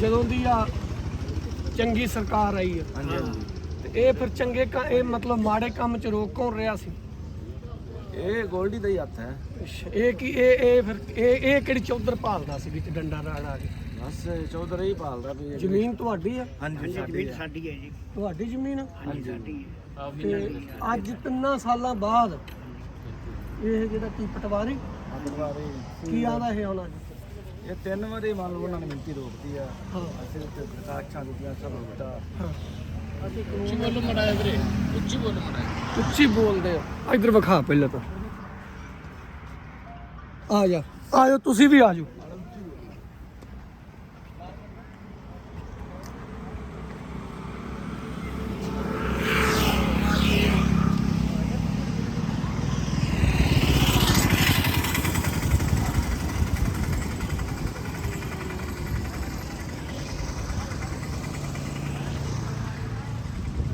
ਜਦੋਂ ਦੀ ਆ ਚੰਗੀ ਸਰਕਾਰ ਆਈ ਆ। ਹਾਂਜੀ ਹਾਂਜੀ। ਤੇ ਇਹ ਫਿਰ ਚੰਗੇ ਕ- ਇਹ ਮਤਲਬ ਮਾੜੇ ਕੰਮ ਚ ਰੋਕ ਕੌਣ ਰਿਹਾ ਸੀ? ਇਹ ਗੋਲਡੀ ਦਾ ਹੀ ਹੱਥ ਹੈ। ਅੱਛਾ, ਇਹ ਕੀ ਇਹ ਇਹ ਫਿਰ ਇਹ ਇਹ ਕਿਹੜੀ ਚੌਧਰ ਭਾਲਦਾ ਸੀ ਵਿੱਚ ਡੰਡਾ ਰਾੜਾ ਕੇ? ਬਸ ਚੌਧਰੀ ਹੀ ਪਾਲਦਾ ਵੀ ਇਹ। ਜ਼ਮੀਨ ਤੁਹਾਡੀ ਆ? ਹਾਂਜੀ ਸਾਡੀ ਹੈ। ਸਾਡੀ ਹੈ ਜੀ। ਤੁਹਾਡੀ ਜ਼ਮੀਨ ਆ? ਹਾਂਜੀ ਸਾਡੀ ਹੈ। ਤੇ ਅੱਜ ਤਿੰਨਾਂ ਸਾਲਾਂ ਬਾਅਦ ਇਹ ਜਿਹੜਾ ਕੀ ਪਟਵਾਰੀ? ਪਟਵਾਰੀ। ਕੀ ਆਂਦਾ ਇਹ ਹੁਣ ਅੱਜ? ਇਹ ਤਿੰਨ ਵਾਰੀ ਮੰਨ ਲਓ ਉਹਨਾਂ ਨੇ ਮਿੰਤੀ ਰੋਕਦੀ ਆ। ਹਾਂ ਅਸੀਂ ਤੇ ਦਰਖਾਸਤਾਂ ਦਿੱਤੀਆਂ ਸਭ ਰੋਕਤਾ। ਹਾਂ ਉੱਚੀ ਬੋਲੋ ਮੜਾਇਆ ਵੀਰੇ। ਉੱਚੀ ਬੋਲੋ ਮੜਾਇਆ ਉੱਚੀ ਬੋਲਦੇ ਆ। ਇਧਰ ਵਿਖਾ ਪਹਿਲਾਂ ਤਾਂ। ਆ ਜਾ। ਆ ਤੁਸੀਂ ਵੀ ਆ ਜਾਓ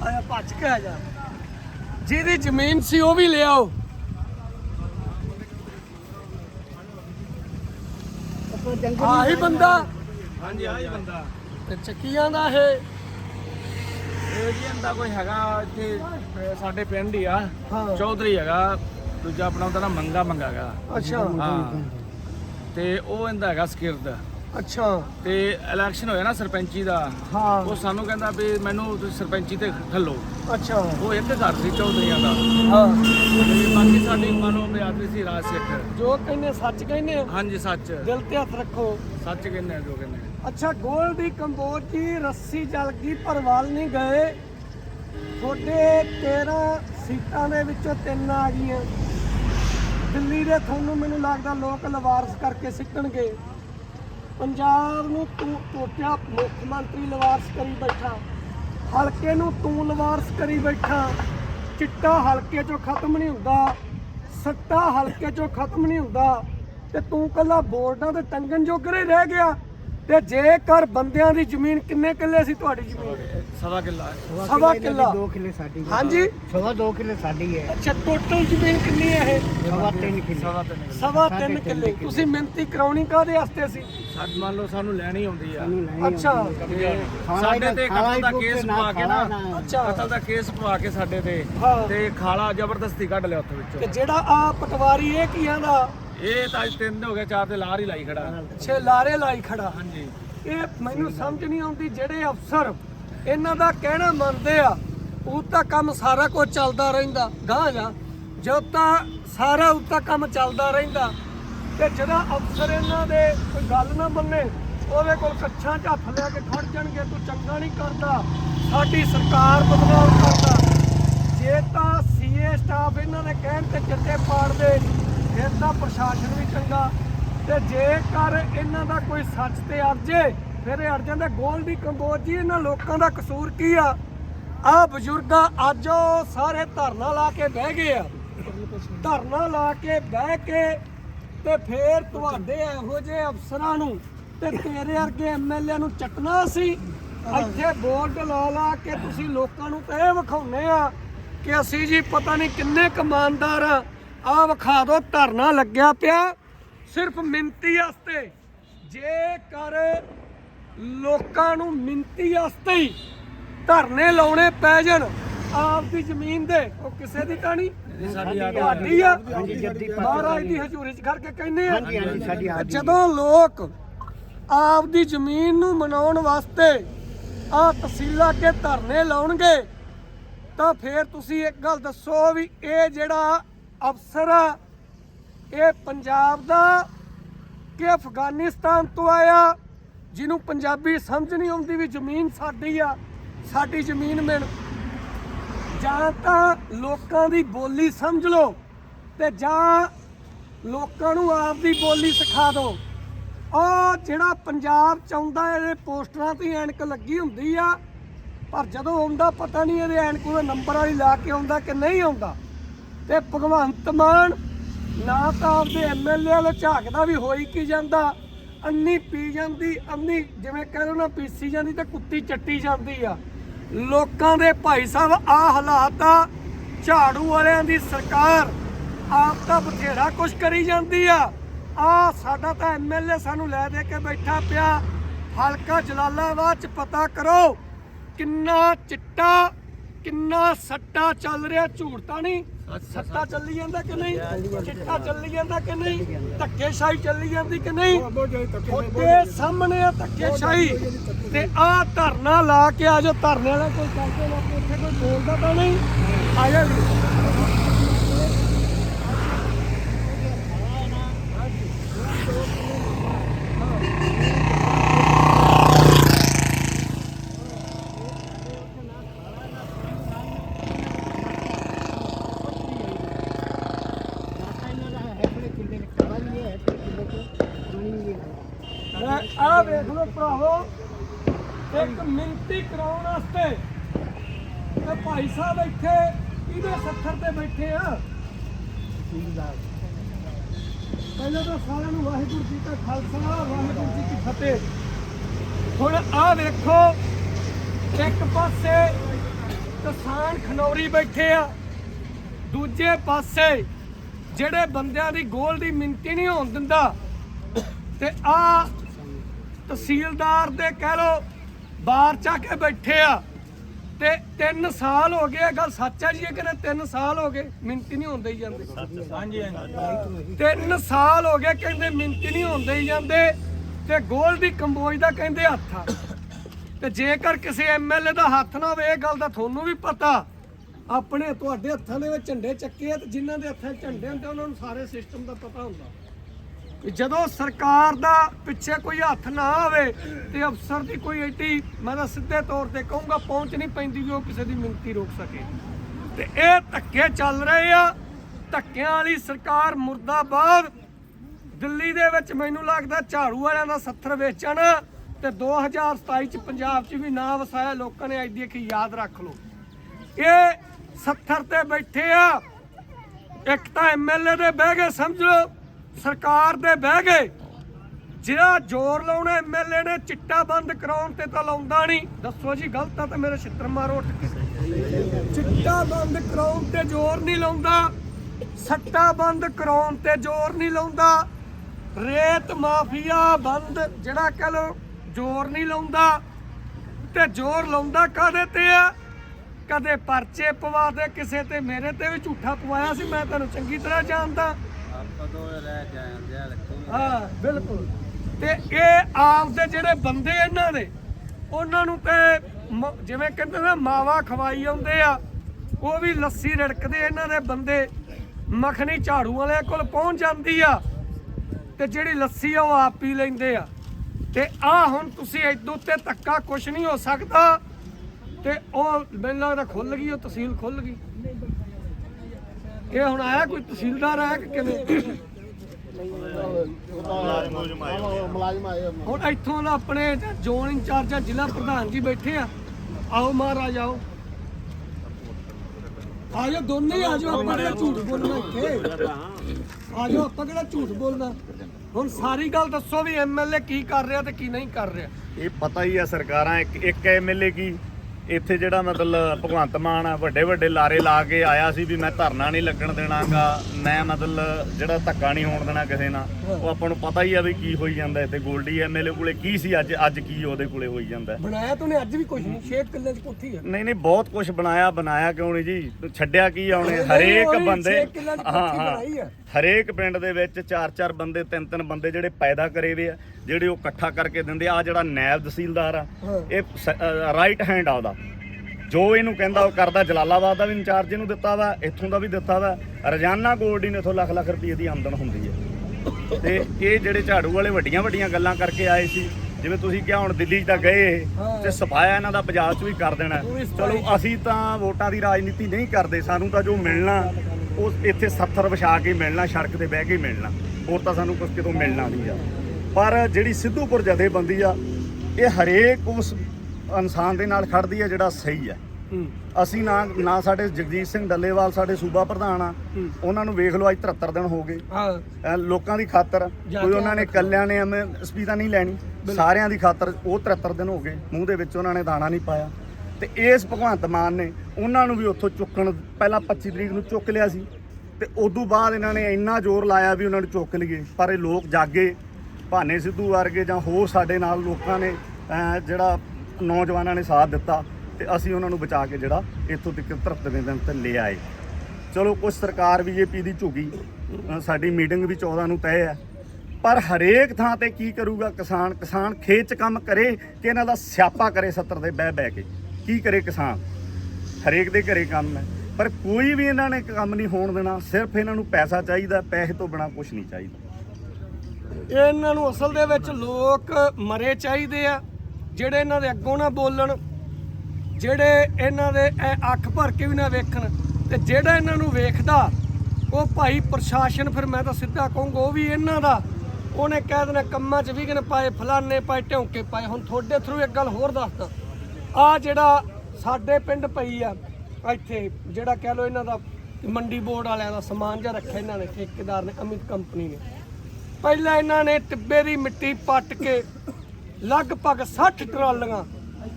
ਆਇਆ ਭੱਜ ਕੇ ਆ ਜਾ। ਜਿਹਦੀ ਜ਼ਮੀਨ ਸੀ ਉਹ ਵੀ ਲਿਆਓ ਆਹੀ ਬੰਦਾ। ਹਾਂਜੀ ਆਹੀ ਬੰਦਾ। ਤੇ ਚੱਕੀਆਂ ਦਾ ਇਹ। ਇਹ ਜੀ ਕੋਈ ਹੈਗਾ ਇੱਥੇ ਸਾਡੇ ਪਿੰਡ ਹੀ ਆ। ਚੌਧਰੀ ਹੈਗਾ ਦੂਜਾ ਆਪਣਾ ਉਹਦਾ ਨਾਮ ਮੰਗਾ ਮੰਗਾ ਹੈਗਾ ਅੱਛਾ। ਹਾਂ। ਤੇ ਉਹ ਇਹਦਾ ਹੈਗਾ ਸਕਿਰਦ। ਅੱਛਾ। ਤੇ ਇਲੈਕਸ਼ਨ ਹੋਇਆ ਨਾ ਸਰਪੰਚੀ ਦਾ ਉਹ ਹਾਂ ਸਾਨੂੰ ਕਹਿੰਦਾ ਵੀ ਮੈਨੂੰ ਤੁਸੀਂ ਸਰਪੰਚੀ ਤੇ ਥੱਲੋ ਅੱਛਾ। ਉਹ ਇੱਕ ਘਰ ਸੀ ਚੌਧਰੀਆਂ ਦਾ। ਹਾਂ। ਤੇ ਬਾਕੀ ਸਾਡੀ ਮਾਨੋ ਬਿਆਦਰੀ ਸੀ ਰਾਜ ਸਿੱਖ। ਜੋ ਕਹਿੰਦੇ ਸੱਚ ਕਹਿੰਦੇ ਆ? ਹਾਂਜੀ ਸੱਚ। ਦਿਲ ਤੇ ਹੱਥ ਰੱਖੋ। ਸੱਚ ਕਹਿੰਦੇ ਆ ਜੋ ਕਹਿੰਦੇ ਆ। ਅੱਛਾ ਗੋਲ ਦੀ ਕੰਬੋਜ ਦੀ ਰੱਸੀ ਜਲ ਗਈ ਪਰ ਵੱਲ ਨਹੀਂ ਗਏ। ਤੁਹਾਡੇ 13 ਸੀਟਾਂ ਦੇ ਵਿੱਚੋਂ ਤਿੰਨ ਆ ਗਈਆਂ। ਦਿੱਲੀ ਦੇ ਤੁਹਾਨੂੰ ਮੈਨੂੰ ਲੱਗਦਾ ਲੋਕ ਲਵਾਰਸ ਕਰਕੇ ਸਿੱਟਣਗੇ। ਪੰਜਾਬ ਨੂੰ ਤੂੰ ਟੋਟਿਆ ਮੁੱਖ ਮੰਤਰੀ ਲਵਾਰਸ ਕਰੀ ਬੈਠਾ। ਹਲਕੇ ਨੂੰ ਤੂੰ ਲਵਾਰਸ ਕਰੀ ਬੈਠਾ। ਚਿੱਟਾ ਹਲਕੇ ਚੋਂ ਖਤਮ ਨਹੀਂ ਹੁੰਦਾ ਸੱਟਾ ਹਲਕੇ ਚੋਂ ਖਤਮ ਨਹੀਂ ਹੁੰਦਾ ਤੇ ਤੂੰ ਕੱਲਾ ਬੋਰਡਾਂ ਤੇ ਟੰਗਣ ਜੋਗਰੇ ਰਹਿ ਗਿਆ ਤੇ ਜੇਕਰ ਬੰਦਿਆਂ ਦੀ ਜ਼ਮੀਨ ਕਿੰਨੇ ਕਿੱਲੇ ਸੀ ਤੁਹਾਡੀ ਜ਼ਮੀਨ? ਸਵਾ ਕਿੱਲਾ। ਸਵਾ ਕਿੱਲਾ। 2 ਕਿੱਲੇ ਸਾਡੀ ਹਾਂਜੀ? ਸਵਾ 2 ਕਿੱਲੇ ਸਾਡੀ ਹੈ। ਅੱਛਾ ਟੋਟਲ ਜ਼ਮੀਨ ਕਿੰਨੀ ਹੈ ਇਹ? ਸਵਾ 3 ਕਿੱਲੇ। ਸਵਾ ਤਿੰਨ ਕਿੱਲੇ। ਸਵਾ ਸਾਢੇ ਤਿੰਨ ਤਿੰਨ ਕਿੱਲੇ। ਕਿੱਲੇ। ਤੁਸੀਂ ਮਿਹਨਤੀ ਕਰਾਉਣੀ ਕਾਦੇ ਵਾਸਤੇ ਸੀ? ਸਾਡ ਮੰਨ ਲਓ ਸਾਨੂੰ ਲੈਣੀ ਆਉਂਦੀ ਆ। ਸਾਨੂੰ ਅੱਛਾ। ਤੇ ਸਾਡੇ ਤੇ ਕਤਲ ਦਾ ਕੇਸ ਪਵਾ ਕੇ ਨਾ ਕਤਲ ਦਾ ਕੇਸ ਪਵਾ ਕੇ ਸਾਡੇ ਤੇ। ਤੇ ਖਾਲਾ ਜ਼ਬਰਦਸਤੀ ਕੱਢ ਲਿਆ ਉੱਥੇ ਤੇ ਵਿੱਚੋਂ ਜਿਹੜਾ ਆ ਪਟਵਾਰੀ ਇਹ ਕੀ ਆਂਦਾ? ਇਹ ਤਾਂ ਅੱਜ ਤਿੰਨ ਦਿਨ ਹੋ ਗਏ ਚਾਰ ਤੇ ਲਾਰ ਹੀ ਲਾਈ ਖੜਾ। ਛੇ ਲਾਰੇ ਲਾਈ ਖੜਾ। ਹਾਂਜੀ। ਇਹ ਮੈਨੂੰ ਸਮਝ ਨਹੀਂ ਆਉਂਦੀ ਜਿਹੜੇ ਅਫਸਰ ਇਹਨਾਂ ਦਾ ਕਹਿਣਾ ਮੰਨਦੇ ਆ ਉਹ ਤਾਂ ਕੰਮ ਸਾਰਾ ਕੁਝ ਚੱਲਦਾ ਰਹਿੰਦਾ। ਗਾਂ ਜਾ ਜਦ ਤਾਂ ਸਾਰਾ ਉਹ ਤਾਂ ਕੰਮ ਚੱਲਦਾ ਰਹਿੰਦਾ। ਤੇ ਜਿਹੜਾ ਅਫਸਰ ਇਹਨਾਂ ਦੇ ਕੋਈ ਗੱਲ ਨਾ ਮੰਨੇ, ਉਹਦੇ ਕੋਲ ਕੱਛਾਂ 'ਚ ਹੱਥ ਲਿਆ ਕੇ ਖੜ ਜਾਣਗੇ, ਤੂੰ ਚੰਗਾ ਨਹੀਂ ਕਰਦਾ। ਸਾਡੀ ਸਰਕਾਰ ਬਦਨਾਮ ਕਰਦਾ। ਜੇ ਤਾਂ ਸੀਏ ਸਟਾਫ ਇਹਨਾਂ ਦੇ ਕਹਿਣ ਤੇ ਚੱਟੇ ਪਾੜਦੇ ਫਿਰ ਤਾਂ ਪ੍ਰਸ਼ਾਸਨ ਵੀ ਚੰਗਾ। ਤੇ ਜੇਕਰ ਇਹਨਾਂ ਦਾ ਕੋਈ ਸੱਚ ਤੇ ਅਰਜੇ ਫਿਰ ਇਹ ਅੜ ਜਾਂਦਾ ਗੋਲਡੀ ਕੰਬੋਜ ਜੀ ਇਹਨਾਂ ਲੋਕਾਂ ਦਾ ਕਸੂਰ ਕੀ ਆ? ਆ ਬਜ਼ੁਰਗਾਂ ਅੱਜ ਉਹ ਸਾਰੇ ਧਰਨਾ ਲਾ ਕੇ ਬਹਿ ਗਏ ਆ। ਧਰਨਾ ਲਾ ਕੇ ਬਹਿ ਕੇ ਤੇ ਫੇਰ ਤੁਹਾਡੇ ਇਹੋ ਜਿਹੇ ਅਫਸਰਾਂ ਨੂੰ ਤੇ ਤੇਰੇ ਵਰਗੇ ਐਮਐਲਏ ਨੂੰ ਚੱਟਣਾ ਸੀ? ਇੱਥੇ ਬੋਰਡ ਲਾ ਲਾ ਕੇ ਤੁਸੀਂ ਲੋਕਾਂ ਨੂੰ ਤਾਂ ਇਹ ਵਿਖਾਉਨੇ ਆ ਕਿ ਅਸੀਂ ਜੀ ਪਤਾ ਨਹੀਂ ਕਿੰਨੇ ਕਮਾਨਦਾਰ ਆ। ਆਹ ਵਿਖਾ ਦਿਓ, ਧਰਨਾ ਲੱਗਿਆ ਪਿਆ। ਸਿਰਫ ਮਿੰਤੀ ਵਾਸਤੇ, ਜੇਕਰ ਲੋਕਾਂ ਨੂੰ ਮਿੰਤੀ ਵਾਸਤੇ ਹੀ ਧਰਨੇ ਲਾਉਣੇ ਪੈ ਜਾਣ, ਆਪਦੀ ਜ਼ਮੀਨ ਦੇ, ਉਹ ਕਿਸੇ ਦੀ ਤਾਂ ਨਹੀਂ। ਸਾਡੀ ਤੁਹਾਡੀ ਆ ਮਹਾਰਾਜ ਦੀ ਹਜ਼ੂਰੀ 'ਚ ਖੜ ਕੇ ਕਹਿੰਦੇ ਆ। ਹਾਂਜੀ ਹਾਂਜੀ ਸਾਡੀ ਆਦੀ ਜਦੋਂ ਲੋਕ ਆਪਦੀ ਜ਼ਮੀਨ ਨੂੰ ਮਨਾਉਣ ਵਾਸਤੇ ਆ ਤਹਿਸੀਲਾਂ ਕੇ ਧਰਨੇ ਲਾਉਣਗੇ ਤਾਂ ਫੇਰ ਤੁਸੀਂ ਇੱਕ ਗੱਲ ਦੱਸੋ ਵੀ ਇਹ ਜਿਹੜਾ ਅਫਸਰ ਆ ਇਹ ਪੰਜਾਬ ਦਾ ਕਿ ਅਫਗਾਨਿਸਤਾਨ ਤੋਂ ਆਇਆ ਜਿਹਨੂੰ ਪੰਜਾਬੀ ਸਮਝ ਨਹੀਂ ਆਉਂਦੀ ਵੀ ਜ਼ਮੀਨ ਸਾਡੀ ਆ ਸਾਡੀ ਜ਼ਮੀਨ ਮਿਲ ਜਾਂ ਤਾਂ ਲੋਕਾਂ ਦੀ ਬੋਲੀ ਸਮਝ ਲਓ ਤੇ ਜਾਂ ਲੋਕਾਂ ਨੂੰ ਆਪਦੀ ਬੋਲੀ ਸਿਖਾ ਦਿਓ। ਉਹ ਜਿਹੜਾ ਪੰਜਾਬ ਚ ਆਉਂਦਾ, ਇਹਦੇ ਪੋਸਟਰਾਂ ਤੇ ਐਨਕ ਲੱਗੀ ਹੁੰਦੀ ਆ, ਪਰ ਜਦੋਂ ਆਉਂਦਾ ਪਤਾ ਨਹੀਂ ਇਹਦੇ ਐਨਕ ਉਹਦਾ ਨੰਬਰ ਵਾਲੀ ਲਾ ਕੇ ਆਉਂਦਾ ਕਿ ਨਹੀਂ ਆਉਂਦਾ। ਤੇ ਭਗਵੰਤ ਮਾਨ ਨਾ ਤਾਂ ਆਪਦੇ ਐਮਐਲਏ ਵਾਲੇ ਝਾਕਦਾ ਵੀ ਹੋਈ ਕੀ ਜਾਂਦਾ, ਅੰਨੀ ਪੀ ਜਾਂਦੀ, ਅੰਨੀ ਜਿਵੇਂ ਕਹਿ ਲਓ ਨਾ, ਪੀਸੀ ਜਾਂਦੀ ਤੇ ਕੁੱਤੀ ਚੱਟੀ ਜਾਂਦੀ ਆ। ਲੋਕਾਂ ਦੇ ਭਾਈ ਸਾਹਿਬ ਆ ਹਾਲਾਤ ਆ। ਝਾੜੂ ਵਾਲਿਆਂ ਦੀ ਸਰਕਾਰ ਆਪ ਤਾਂ ਬਥੇਰਾ ਕੁਛ ਕਰੀ ਜਾਂਦੀ ਆ। ਆ ਸਾਡਾ ਤਾਂ ਐਮਐਲਏ ਸਾਨੂੰ ਲੈ ਦੇ ਕੇ ਬੈਠਾ ਪਿਆ। ਹਲਕਾ ਜਲਾਲਾਬਾਦ ਚ ਪਤਾ ਕਰੋ ਕਿੰਨਾ ਚਿੱਟਾ ਕਿੰਨਾ ਸੱਟਾ ਚੱਲ ਰਿਹਾ ਝੂਠ ਤਾਂ ਨਹੀਂ। ਸੱਟਾ ਚੱਲੀ ਜਾਂਦਾ ਕਿ ਨਹੀਂ? ਚਿੱਟਾ ਚੱਲੀ ਜਾਂਦਾ। ਕਿ ਨਹੀਂ? ਧੱਕੇਸ਼ਾਹੀ ਚੱਲੀ ਜਾਂਦੀ ਕਿ ਨਹੀਂ? ਤੁਹਾਡੇ ਸਾਹਮਣੇ ਆ ਧੱਕੇਸ਼ਾਹੀ। ਤੇ ਆ ਧਰਨਾ ਲਾ ਕੇ ਆ ਜਾਓ ਧਰਨੇ ਵਾਲਾ ਕੋਈ ਕਰਕੇ ਨਾ ਇੱਥੇ ਕੋਈ ਬੋਲਦਾ ਤਾਂ ਨਹੀਂ? ਆ ਜਾ ਵੀ ਆ ਵੇਖ ਲਓ ਭਰਾਵੋ ਇੱਕ ਮਿੰਤੀ ਕਰਾਉਣ ਵਾਸਤੇ ਤੇ ਭਾਈ ਸਾਹਿਬ ਇੱਥੇ, ਇਹਦੇ ਸੱਥਰ ਤੇ ਬੈਠੇ ਆ। ਪਹਿਲਾਂ ਤਾਂ ਸਾਰਿਆਂ ਨੂੰ ਵਾਹਿਗੁਰੂ ਜੀ ਕਾ ਖਾਲਸਾ, ਵਾਹਿਗੁਰੂ ਜੀ ਕੀ ਫਤਿਹ। ਹੁਣ ਆ ਵੇਖੋ, ਇੱਕ ਪਾਸੇ ਕਿਸਾਨ ਖਨੌਰੀ ਬੈਠੇ ਆ, ਦੂਜੇ ਪਾਸੇ ਜਿਹੜੇ ਬੰਦਿਆਂ ਦੀ ਗੋਲ ਦੀ ਮਿੰਤੀ ਨਹੀਂ ਹੋਣ ਦਿੰਦਾ, ਤੇ ਆ ਤਹਿਸੀਲਦਾਰ ਦੇ ਕਹਿ ਲੋ ਬਾਹਰ ਚਾ ਕੇ ਬੈਠੇ ਆ। ਤੇ 3 ਸਾਲ ਹੋ ਗਏ ਇਹ ਗੱਲ ਸੱਚ ਹੈ ਜੀ ਇਹ ਕਹਿੰਦੇ 3 ਸਾਲ ਹੋ ਗਏ ਮਿੰਤੀ ਨਹੀਂ ਹੁੰਦੇ ਹੀ ਜਾਂਦੇ। ਹਾਂਜੀ ਹਾਂਜੀ। 3 ਸਾਲ ਹੋ ਗਏ ਕਹਿੰਦੇ ਮਿੰਤੀ ਨਹੀਂ ਹੁੰਦੇ ਹੀ ਜਾਂਦੇ ਤੇ ਗੋਲ ਦੀ ਕੰਬੋਜ ਦਾ ਕਹਿੰਦੇ ਹੱਥ ਆ। ਤੇ ਜੇਕਰ ਕਿਸੇ ਐਮਐਲਏ ਦਾ ਹੱਥ ਨਾ ਹੋਵੇ ਇਹ ਗੱਲ ਦਾ ਤੁਹਾਨੂੰ ਵੀ ਪਤਾ। ਆਪਣੇ ਤੁਹਾਡੇ ਹੱਥਾਂ ਦੇ ਵਿੱਚ ਝੰਡੇ ਚੱਕੇ ਆ ਤੇ ਜਿਨ੍ਹਾਂ ਦੇ ਹੱਥਾਂ ਝੰਡੇ ਹੁੰਦੇ ਉਹਨਾਂ ਨੂੰ ਸਾਰੇ ਸਿਸਟਮ ਦਾ ਪਤਾ ਹੁੰਦਾ। ਜਦੋਂ ਸਰਕਾਰ ਦਾ ਪਿੱਛੇ ਕੋਈ ਹੱਥ ਨਾ ਆਵੇ ਤੇ ਅਫਸਰ ਦੀ ਕੋਈ ਐਡੀ, ਮੈਂ ਤਾਂ ਸਿੱਧੇ ਤੌਰ ਤੇ ਕਹੂੰਗਾ ਪਹੁੰਚ ਨਹੀਂ ਪੈਂਦੀ ਵੀ ਉਹ ਕਿਸੇ ਦੀ ਮਿੰਤੀ ਰੋਕ ਸਕੇ। ਤੇ ਇਹ ਧੱਕੇ ਚੱਲ ਰਹੇ ਆ। ਧੱਕਿਆਂ ਵਾਲੀ ਸਰਕਾਰ ਮੁਰਦਾਬਾਦ ਦਿੱਲੀ ਦੇ ਵਿੱਚ ਮੈਨੂੰ ਲੱਗਦਾ ਝਾੜੂ ਵਾਲਿਆਂ ਦਾ 70 ਵੇਚਣ ਤੇ 2027 ਚ ਪੰਜਾਬ 'ਚ ਵੀ ਨਾ ਵਸਾਇਆ ਲੋਕਾਂ ਨੇ ਅੱਜ ਦੀ ਯਾਦ ਰੱਖ ਲਓ। ਇਹ 70 ਤੇ ਬੈਠੇ ਆ। ਇੱਕ ਤਾਂ ਐਮਐਲਏ ਦੇ ਬਹਿ ਗਏ ਸਮਝ ਲਓ। ਸਰਕਾਰ ਦੇ ਬਹਿ ਗਏ। ਜਿਹੜਾ ਜ਼ੋਰ ਲਾਉਣਾ ਐਮਐਲਏ ਨੇ ਚਿੱਟਾ ਬੰਦ ਕਰਾਉਣ ਤੇ ਤਾਂ ਲਾਉਂਦਾ ਨਹੀਂ। ਦੱਸੋ ਜੀ, ਗਲਤ ਆ ਤਾਂ ਮੇਰੇ ਛਿੱਤਰ ਮਾਰੋ ਉੱਠ ਕੇ। ਚਿੱਟਾ ਬੰਦ ਕਰਾਉਣ ਤੇ ਜ਼ੋਰ ਨਹੀਂ ਲਾਉਂਦਾ। ਸੱਟਾ ਬੰਦ ਕਰਾਉਣ ਤੇ ਜ਼ੋਰ ਨਹੀਂ ਲਾਉਂਦਾ। ਰੇਤ ਮਾਫੀਆ ਬੰਦ, ਜਿਹੜਾ ਕਹ ਲੋ ਜ਼ੋਰ ਨਹੀਂ ਲਾਉਂਦਾ। ਤੇ ਜ਼ੋਰ ਲਾਉਂਦਾ ਕਾਦੇ ਤੇ ਆ? ਕਦੇ ਪਰਚੇ ਪਵਾ ਦੇ, ਕਿਸੇ ਤੇ ਮੇਰੇ ਤੇ ਵੀ ਝੂਠਾ ਪਵਾਇਆ ਸੀ, ਮੈਂ ਤੁਹਾਨੂੰ ਚੰਗੀ ਤਰ੍ਹਾਂ ਜਾਣਦਾ। ਤੋਂ ਲੈ ਕੇ ਆਏ ਹਾਂ ਰੱਖੀ ਹਾਂ ਬਿਲਕੁਲ। ਤੇ ਇਹ ਆਪਦੇ ਜਿਹੜੇ ਬੰਦੇ ਇਹਨਾਂ ਦੇ, ਉਹਨਾਂ ਨੂੰ ਤੇ ਮ- ਜਿਵੇਂ ਕਹਿੰਦੇ ਨੇ, ਮਾਵਾ ਖਵਾਈ ਆਉਂਦੇ ਆ, ਉਹ ਵੀ ਲੱਸੀ ਰੜਕਦੇ ਇਹਨਾਂ ਦੇ ਬੰਦੇ। ਮੱਖਣੀ ਝਾੜੂ ਵਾਲਿਆਂ ਕੋਲ ਪਹੁੰਚ ਜਾਂਦੀ ਆ, ਤੇ ਜਿਹੜੀ ਲੱਸੀ ਆ ਉਹ ਆਪ ਪੀ ਲੈਂਦੇ ਆ। ਤੇ ਆ ਹੁਣ ਤੁਸੀਂ ਇਦੋਂ ਤੇ ਧੱਕਾ ਕੁਛ ਨਹੀਂ ਹੋ ਸਕਦਾ। ਤੇ ਉਹ ਮੈਨੂੰ ਲੱਗਦਾ ਖੁੱਲ ਗਈ, ਉਹ ਤਹਿਸੀਲ ਖੁੱਲ ਗਈ। ਇਹ ਹੁਣ ਆਇਆ ਕੋਈ ਤਹਿਸੀਲਦਾਰ ਆਇਆ ਕਿ ਕਿਵੇਂ? ਮੁਲਾਜ਼ਮ ਆਏ ਹੁਣ ਇੱਥੋਂ ਦਾ ਆਪਣੇ ਜ਼ੋਨ ਇੰਚਾਰਜ ਆ, ਜ਼ਿਲ੍ਹਾ ਪ੍ਰਧਾਨ ਜੀ ਬੈਠੇ ਆ। ਆਓ ਮਹਾਰਾਜ, ਆਓ। ਆ ਦੋਨੇ ਹੀ ਆ ਆਪਾਂ ਕਿਹੜਾ ਝੂਠ ਬੋਲਣਾ ਇੱਥੇ? ਆ ਆਪਾਂ ਕਿਹੜਾ ਝੂਠ ਬੋਲਣਾ? ਹੁਣ ਸਾਰੀ ਗੱਲ ਦੱਸੋ ਵੀ ਐਮਐਲਏ ਕੀ ਕਰ ਰਿਹਾ ਤੇ ਕੀ ਨਹੀਂ ਕਰ ਰਿਹਾ। ਇਹ ਪਤਾ ਹੀ ਆ ਸਰਕਾਰਾਂ, ਇੱਕ ਇੱਕ ਐਮਐਲਏ ਕੀ? ਇੱਥੇ ਜਿਹੜਾ ਮਤਲਬ ਭਗਵੰਤ ਮਾਨ ਆ ਵੱਡੇ ਵੱਡੇ ਲਾਰੇ ਲਾ ਕੇ ਆਇਆ ਸੀ ਵੀ ਮੈਂ ਧਰਨਾ ਨਹੀਂ ਲੱਗਣ ਦੇਣਾਗਾ ਮੈਂ ਮਤਲਬ ਜਿਹੜਾ ਧੱਕਾ ਨਹੀਂ ਹੋਣ ਦੇਣਾ ਕਿਸੇ ਨਾਲ ਉਹ ਆਪਾਂ ਨੂੰ ਪਤਾ ਹੀ ਆ ਵੀ ਕੀ ਹੋਈ ਜਾਂਦਾ ਇੱਥੇ ਗੋਲਡੀ ਐਮਐਲਏ ਕੋਲੇ ਕੀ ਸੀ ਅੱਜ ਅੱਜ ਕੀ ਉਹਦੇ ਕੋਲੇ ਹੋਈ ਜਾਂਦਾ। ਬਣਾਇਆ ਤੂੰ ਅੱਜ ਵੀ ਕੁਝ ਨਹੀਂ ਛੇ ਕਿੱਲੇ ਦੀ ਕੋਠੀ ਆ। ਨਹੀਂ ਨਹੀਂ ਬਹੁਤ ਕੁਝ ਬਣਾਇਆ ਬਣਾਇਆ ਕਿਉਂ ਨਹੀਂ ਜੀ? ਛੱਡਿਆ ਕੀ ਆ ਉਹਨੇ? ਨਹੀਂ, ਹਰੇਕ ਬੰਦੇ ਬਣਾਈ ਆ। ਹਰੇਕ ਪਿੰਡ ਦੇ ਵਿੱਚ ਚਾਰ ਚਾਰ ਬੰਦੇ ਤਿੰਨ ਤਿੰਨ ਬੰਦੇ ਜਿਹੜੇ ਪੈਦਾ ਕਰੇ ਵੇ ਆ ਜਿਹੜੇ ਉਹ ਇਕੱਠਾ ਕਰਕੇ ਦਿੰਦੇ ਆ। ਜਿਹੜਾ ਨਾਇਬ ਤਹਿਸੀਲਦਾਰ ਆ। ਇਹ ਰਾਈਟ ਹੈਂਡ ਆ ਉਹਦਾ। ਜੋ ਇਹਨੂੰ ਕਹਿੰਦਾ ਉਹ ਕਰਦਾ ਜਲਾਲਾਬਾਦ ਦਾ ਵੀ ਇੰਚਾਰਜ ਇਹਨੂੰ ਦਿੱਤਾ ਵਾ ਇੱਥੋਂ ਦਾ ਵੀ ਦਿੱਤਾ ਵਾ। ਰੋਜ਼ਾਨਾ ਗੋਲਡੀ ਨੇ ਇਥੋਂ ਲੱਖ ਲੱਖ ਰੁਪਏ ਦੀ ਆਮਦਨ ਹੁੰਦੀ ਹੈ ਤੇ ਇਹ ਜਿਹੜੇ ਝਾੜੂ ਵਾਲੇ ਵੱਡੀਆਂ ਵੱਡੀਆਂ ਗੱਲਾਂ ਕਰਕੇ ਆਏ ਸੀ ਜਿਵੇਂ ਤੁਸੀਂ ਕਿਹਾ ਹੁਣ ਦਿੱਲੀ 'ਚ ਤਾਂ ਗਏ। ਤੇ ਸਫਾਇਆ ਇਹਨਾਂ ਦਾ ਪੰਜਾਬ 'ਚ ਵੀ ਕਰ ਦੇਣਾ। ਚਲੋ ਅਸੀਂ ਤਾਂ ਵੋਟਾਂ ਦੀ ਰਾਜਨੀਤੀ ਨਹੀਂ ਕਰਦੇ ਸਾਨੂੰ ਤਾਂ ਜੋ ਮਿਲਣਾ ਉਹ ਇੱਥੇ 70 ਵਿਛਾ ਕੇ ਮਿਲਣਾ ਸੜਕ ਤੇ ਬਹਿ ਕੇ ਮਿਲਣਾ। ਹੋਰ ਤਾਂ ਸਾਨੂੰ ਕੁਝ ਕਿਤੋਂ ਮਿਲਣਾ ਨਹੀਂ ਆ। ਪਰ ਜਿਹੜੀ ਸਿੱਧੂਪੁਰ ਜਥੇਬੰਦੀ ਆ ਇਹ ਹਰੇਕ ਉਸ ਇਨਸਾਨ ਦੇ ਨਾਲ ਖੜਦੀ ਆ ਜਿਹੜਾ ਸਹੀ ਆ। ਅਸੀਂ ਨਾ ਨਾ ਸਾਡੇ ਜਗਜੀਤ ਸਿੰਘ ਡੱਲੇਵਾਲ ਸਾਡੇ ਸੂਬਾ ਪ੍ਰਧਾਨ ਆ। ਉਹਨਾਂ ਨੂੰ ਵੇਖ ਲਓ ਅੱਜ 73 ਦਿਨ ਹੋ ਗਏ। ਲੋਕਾਂ ਦੀ ਖਾਤਰ ਕੋਈ ਉਹਨਾਂ ਨੇ ਕੱਲਿਆਂ ਨੇ ਐਵੇਂ ਸਪੀਤਾ ਨਹੀਂ ਲੈਣੀ। ਸਾਰਿਆਂ ਦੀ ਖਾਤਰ ਉਹ 73 ਦਿਨ ਹੋ ਗਏ। ਮੂੰਹ ਦੇ ਵਿੱਚ ਉਹਨਾਂ ਨੇ ਦਾਣਾ ਨਹੀਂ ਪਾਇਆ। ਤੇ ਇਸ ਭਗਵੰਤ ਮਾਨ ਨੇ ਉਹਨਾਂ ਨੂੰ ਵੀ ਉੱਥੋਂ ਚੁੱਕਣ, ਪਹਿਲਾਂ 25 ਤਰੀਕ ਨੂੰ ਚੁੱਕ ਲਿਆ ਸੀ। ਤੇ ਉਦੋਂ ਬਾਅਦ ਇਹਨਾਂ ਨੇ ਇੰਨਾ ਜ਼ੋਰ ਲਾਇਆ ਵੀ ਉਹਨਾਂ ਨੂੰ ਚੁੱਕ ਲਈਏ। ਪਰ ਇਹ ਲੋਕ ਜਾਗੇ, ਭਾਨੇ ਸਿੱਧੂ ਵਰਗੇ ਜਾਂ ਹੋਰ ਸਾਡੇ ਨਾਲ ਲੋਕਾਂ ਨੇ ਜਿਹੜਾ ਨੌਜਵਾਨਾਂ ਨੇ ਸਾਥ ਦਿੱਤਾ, ਤੇ ਅਸੀਂ ਉਹਨਾਂ ਨੂੰ ਬਚਾ ਕੇ ਜਿਹੜਾ ਇੱਥੋਂ ਤੱਕ ਧਰਤ ਦੇ ਦਿਨ ਤੇ ਲੈ ਆਏ। ਚਲੋ ਕੁਝ ਸਰਕਾਰ ਬੀਜੇਪੀ ਦੀ ਝੁਕੀ ਸਾਡੀ ਮੀਟਿੰਗ ਵੀ 14 ਨੂੰ ਤੈਅ ਹੈ। ਪਰ ਹਰੇਕ ਥਾਂ ਤੇ ਕੀ ਕਰੂਗਾ ਕਿਸਾਨ? ਕਿਸਾਨ ਖੇਤ 'ਚ ਕੰਮ ਕਰੇ ਕਿ ਇਹਨਾਂ ਦਾ ਸਿਆਪਾ ਕਰੇ 70 ਦੇ ਬਹਿ ਬਹਿ ਕੇ? ਕੀ ਕਰੇ ਕਿਸਾਨ? ਹਰੇਕ ਦੇ ਘਰੇ ਕੰਮ ਹੈ, ਪਰ ਕੋਈ ਵੀ ਇਹਨਾਂ ਨੇ ਕੰਮ ਨਹੀਂ ਹੋਣ ਦੇਣਾ, ਸਿਰਫ ਇਹਨਾਂ ਨੂੰ ਪੈਸਾ ਚਾਹੀਦਾ, ਪੈਸੇ ਤੋਂ ਬਿਨਾ ਕੁਝ ਨਹੀਂ ਚਾਹੀਦਾ। ਇਹਨਾਂ ਨੂੰ ਅਸਲ ਦੇ ਵਿੱਚ ਲੋਕ ਮਰੇ ਚਾਹੀਦੇ ਆ, ਜਿਹੜੇ ਇਹਨਾਂ ਦੇ ਅੱਗੋਂ ਨਾ ਬੋਲਣ, ਜਿਹੜੇ ਇਹਨਾਂ ਦੇ ਅੱਖ ਭਰ ਕੇ ਵੀ ਨਾ ਵੇਖਣ, ਤੇ ਜਿਹੜਾ ਇਹਨਾਂ ਨੂੰ ਵੇਖਦਾ, ਉਹ ਭਾਈ ਪ੍ਰਸ਼ਾਸਨ ਫਿਰ ਮੈਂ ਤਾਂ ਸਿੱਧਾ ਕਹੂੰਗਾ, ਉਹ ਵੀ ਇਹਨਾਂ ਦਾ। ਉਹਨੇ ਕਹਿ ਦੇਣਾ, ਕੰਮਾਂ 'ਚ ਵਿਘਨ ਪਾਏ ਫਲਾਨੇ ਪਾਏ, ਢੌਂਕੇ ਪਾਏ, ਹੁਣ ਤੁਹਾਡੇ ਥਰੂ ਇੱਕ ਗੱਲ ਹੋਰ ਦੱਸਦਾ। ਆ ਜਿਹੜਾ ਸਾਡੇ ਪਿੰਡ ਪਈ ਆ ਇੱਥੇ ਜਿਹੜਾ ਕਹਿ ਲੋ ਇਹਨਾਂ ਦਾ ਮੰਡੀ ਬੋਰਡ ਵਾਲਿਆਂ ਦਾ ਸਮਾਨ ਜਿਹਾ ਰੱਖਿਆ ਇਹਨਾਂ ਨੇ ਠੇਕੇਦਾਰ ਨੇ ਅਮਿਤ ਕੰਪਨੀ ਨੇ। ਪਹਿਲਾਂ ਇਹਨਾਂ ਨੇ ਟਿੱਬੇ ਦੀ ਮਿੱਟੀ ਪੱਟ ਕੇ ਲਗਭਗ 60 ਟਰਾਲੀਆਂ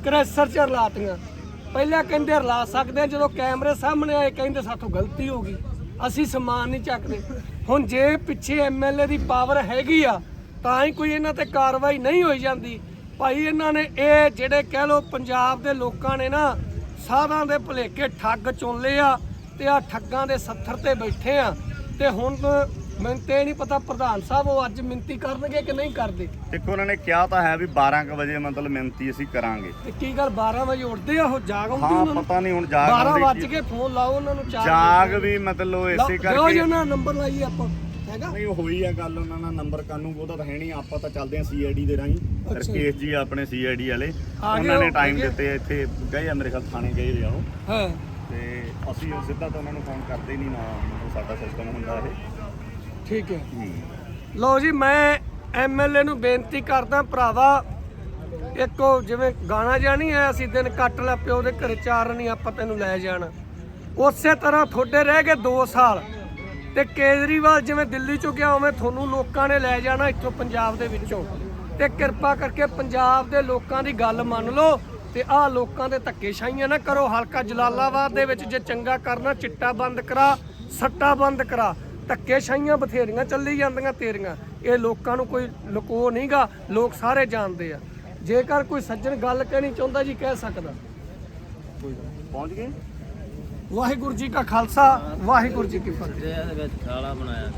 ਕ੍ਰੈਸ਼ਰ ਚ ਰਲਾਤੀਆਂ। ਪਹਿਲਾਂ ਕਹਿੰਦੇ ਰਲਾ ਸਕਦੇ ਆ, ਜਦੋਂ ਕੈਮਰੇ ਸਾਹਮਣੇ ਆਏ ਕਹਿੰਦੇ ਸਾਥੋਂ ਗਲਤੀ ਹੋ ਗਈ। ਅਸੀਂ ਸਮਾਨ ਨਹੀਂ ਚੱਕਦੇ। ਹੁਣ ਜੇ ਪਿੱਛੇ ਐਮਐਲਏ ਦੀ ਪਾਵਰ ਹੈਗੀ ਆ ਤਾਂ ਹੀ ਕੋਈ ਇਹਨਾਂ ਤੇ ਕਾਰਵਾਈ ਨਹੀਂ ਹੋਈ ਜਾਂਦੀ। ਭਾਈ ਇਹਨਾਂ ਨੇ ਇਹ ਜਿਹੜੇ ਕਹਿ ਲੋ ਪੰਜਾਬ ਦੇ ਲੋਕਾਂ ਨੇ ਨਾ ਸਾਧਾਂ ਦੇ ਭੁਲੇਖੇ ਠੱਗ ਚੁਣ ਲਏ ਆ ਤੇ ਆ ਠੱਗਾਂ ਦੇ ਸੱਥਰ ਤੇ ਬੈਠੇ ਆ। ਤੇ ਹੁਣ ਮੈਨੂੰ ਤੇ ਨਹੀਂ ਪਤਾ ਪ੍ਰਧਾਨ ਸਾਹਿਬ ਉਹ ਅੱਜ ਮਿੰਤੀ ਕਰਨਗੇ ਕਿ ਨਹੀਂ ਕਰਦੇ। ਦੇਖੋ ਉਹਨਾਂ ਨੇ ਕਿਹਾ ਤਾਂ ਹੈ ਵੀ 12 ਕੁ ਵਜੇ ਮਤਲਬ ਮਿਹਨਤੀ ਅਸੀਂ ਕਰਾਂਗੇ। ਤੇ ਕੀ ਗੱਲ 12 ਵਜੇ ਉੱਠਦੇ ਆ ਉਹ? ਜਾਗ ਆਉਂਦੀ ਹਾਂ ਉਹਨਾਂ ਨੂੰ? ਪਤਾ ਨਹੀਂ ਹੁਣ ਜਾਗ 12 ਆਉਂਦੀ ਵੱਜ ਕੀ- ਕੇ ਫੋਨ ਲਾਓ ਉਹਨਾਂ ਨੂੰ ਜਾਗ ਵੀ ਮਤਲਬ ਇਸੇ ਦਿਓ ਜੀ ਕਰਕੇ। ਉਹਨਾਂ ਨੰਬਰ ਲਾਈਏ ਆਪਾਂ। ਹੈਗਾ? ਨਹੀਂ ਹੋਈ ਆ ਗੱਲ ਉਹਨਾਂ ਨਾਲ ਨੰਬਰ ਕਾਨੂੰ ਉਹਦਾ ਤਾਂ ਹੈ ਨਹੀਂ ਆਪਾਂ ਤਾਂ ਚੱਲਦੇ ਆ ਸੀਆਈਡੀ ਦੇ ਰਾਹੀਂ। ਰਕੇਸ਼ ਜੀ ਆਪਣੇ ਸੀਆਈਡੀ ਵਾਲੇ। ਉਹਨਾਂ ਨੇ ਟਾਈਮ। ਦਿੱਤੇ ਇੱਥੇ ਗਏ ਆ ਮੇਰੇ ਖਿਆਲ ਥਾਣੇ ਗਏ ਆ ਉਹ। ਹਾਂ। ਤੇ ਅਸੀਂ ਸਿੱਧਾ ਤਾਂ ਉਹਨਾਂ ਨੂੰ ਫੋਨ ਕਰਦੇ ਨਹੀਂ ਨਾ ਸਾਡਾ ਸਿਸਟਮ ਹੁੰਦਾ ਇਹ। ਠੀਕ ਹੈ। ਲਓ ਜੀ ਮੈਂ ਐਮਐਲਏ ਨੂੰ ਬੇਨਤੀ ਕਰਦਾ ਭਰਾਵਾ ਇੱਕੋ ਜਿਵੇਂ ਗਾਣਾ ਜਿਹਾ ਨਹੀਂ ਆਇਆ ਸੀ ਦਿਨ ਕੱਟ ਲੈ ਪਿਓ ਦੇ ਘਰੇ ਚਾਰ ਨਹੀਂ ਆਪਾਂ ਤੈਨੂੰ ਲੈ ਜਾਣਾ। ਉਸੇ ਤਰ੍ਹਾਂ ਤੁਹਾਡੇ ਰਹਿ ਗਏ 2 ਸਾਲ। ਤੇ ਕੇਜਰੀਵਾਲ ਜਿਵੇਂ ਦਿੱਲੀ ਚੋਂ ਗਿਆ, ਉਵੇਂ ਤੁਹਾਨੂੰ ਲੋਕਾਂ ਨੇ ਲੈ ਜਾਣਾ ਇੱਥੋਂ ਪੰਜਾਬ ਦੇ ਵਿੱਚੋਂ। ਤੇ ਕਿਰਪਾ ਕਰਕੇ ਪੰਜਾਬ ਦੇ ਲੋਕਾਂ ਦੀ ਗੱਲ ਮੰਨ ਲਓ ਤੇ ਆਹ ਲੋਕਾਂ ਦੇ ਧੱਕੇਸ਼ਾਹੀਆਂ ਨਾ ਕਰੋ। ਹਲਕਾ ਜਲਾਲਾਬਾਦ ਦੇ ਵਿੱਚ ਜੇ ਚੰਗਾ ਕਰਨਾ, ਚਿੱਟਾ ਬੰਦ ਕਰਾ, ਸੱਟਾ ਬੰਦ ਕਰਾ, ਧੱਕੇਸ਼ਾਹੀਆਂ ਬਥੇਰੀਆਂ ਚੱਲੀ ਜਾਂਦੀਆਂ ਤੇਰੀਆਂ। ਇਹ ਲੋਕਾਂ ਨੂੰ ਕੋਈ ਲੁਕੋ ਨਹੀਂਗਾ ਲੋਕ ਸਾਰੇ ਜਾਣਦੇ ਆ। ਜੇਕਰ ਕੋਈ ਸੱਜਣ ਗੱਲ ਕਹਿਣੀ ਚਾਹੁੰਦਾ ਜੀ, ਕਹਿ ਸਕਦਾ। ਪਹੁੰਚ ਗਏ? ਵਾਹਿਗੁਰੂ ਜੀ ਕਾ ਖਾਲਸਾ ਵਾਹਿਗੁਰੂ ਜੀ ਕੀ ਫਤਿਹ। ਇਹਦੇ ਵਿੱਚ ਖਾਲਾ ਬਣਾਇਆ।